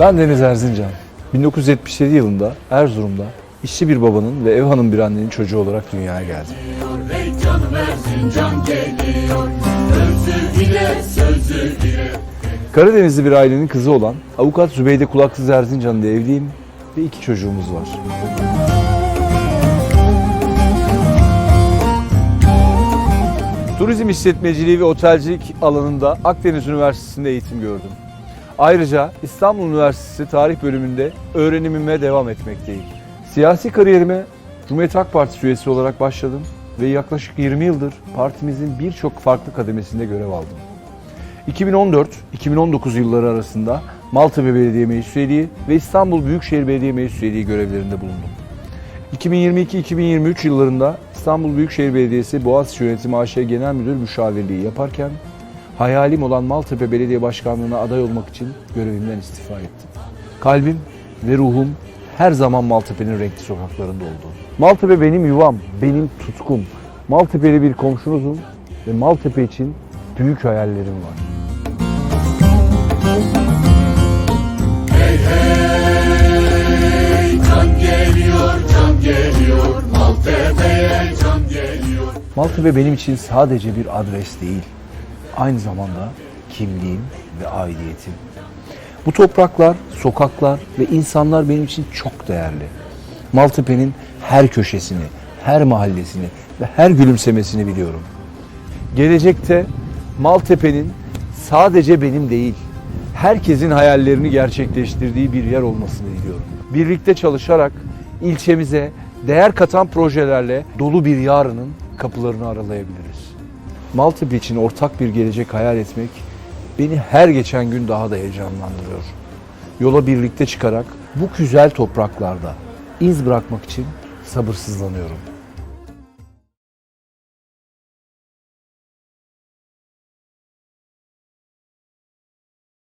Ben Deniz Erzincan. 1977 yılında Erzurum'da işçi bir babanın ve ev hanım bir annenin çocuğu olarak dünyaya geldim. Karadenizli bir ailenin kızı olan avukat Zübeyde Kulaksız Erzincan'da evliyim ve iki çocuğumuz var. Turizm işletmeciliği ve otelcilik alanında Akdeniz Üniversitesi'nde eğitim gördüm. Ayrıca İstanbul Üniversitesi Tarih bölümünde öğrenimime devam etmekteyim. Siyasi kariyerime Cumhuriyet Halk Partisi üyesi olarak başladım ve yaklaşık 20 yıldır partimizin birçok farklı kademesinde görev aldım. 2014-2019 yılları arasında Maltepe Belediye Meclis Üyeliği ve İstanbul Büyükşehir Belediye Meclis Üyeliği görevlerinde bulundum. 2022-2023 yıllarında İstanbul Büyükşehir Belediyesi Boğaziçi Yönetimi AŞ Genel Müdür Müşavirliği yaparken hayalim olan Maltepe Belediye Başkanlığı'na aday olmak için görevimden istifa ettim. Kalbim ve ruhum her zaman Maltepe'nin renkli sokaklarında oldu. Maltepe benim yuvam, benim tutkum. Maltepe'li bir komşunuzum ve Maltepe için büyük hayallerim var. Ey can geliyor can geliyor Maltepe'ye can geliyor Maltepe benim için sadece bir adres değil, aynı zamanda kimliğim ve aidiyetim. Bu topraklar, sokaklar ve insanlar benim için çok değerli. Maltepe'nin her köşesini, her mahallesini ve her gülümsemesini biliyorum. Gelecekte Maltepe'nin sadece benim değil, herkesin hayallerini gerçekleştirdiği bir yer olmasını diliyorum. Birlikte çalışarak ilçemize değer katan projelerle dolu bir yarının kapılarını aralayabiliriz. Maltepe için ortak bir gelecek hayal etmek beni her geçen gün daha da heyecanlandırıyor. Yola birlikte çıkarak bu güzel topraklarda iz bırakmak için sabırsızlanıyorum.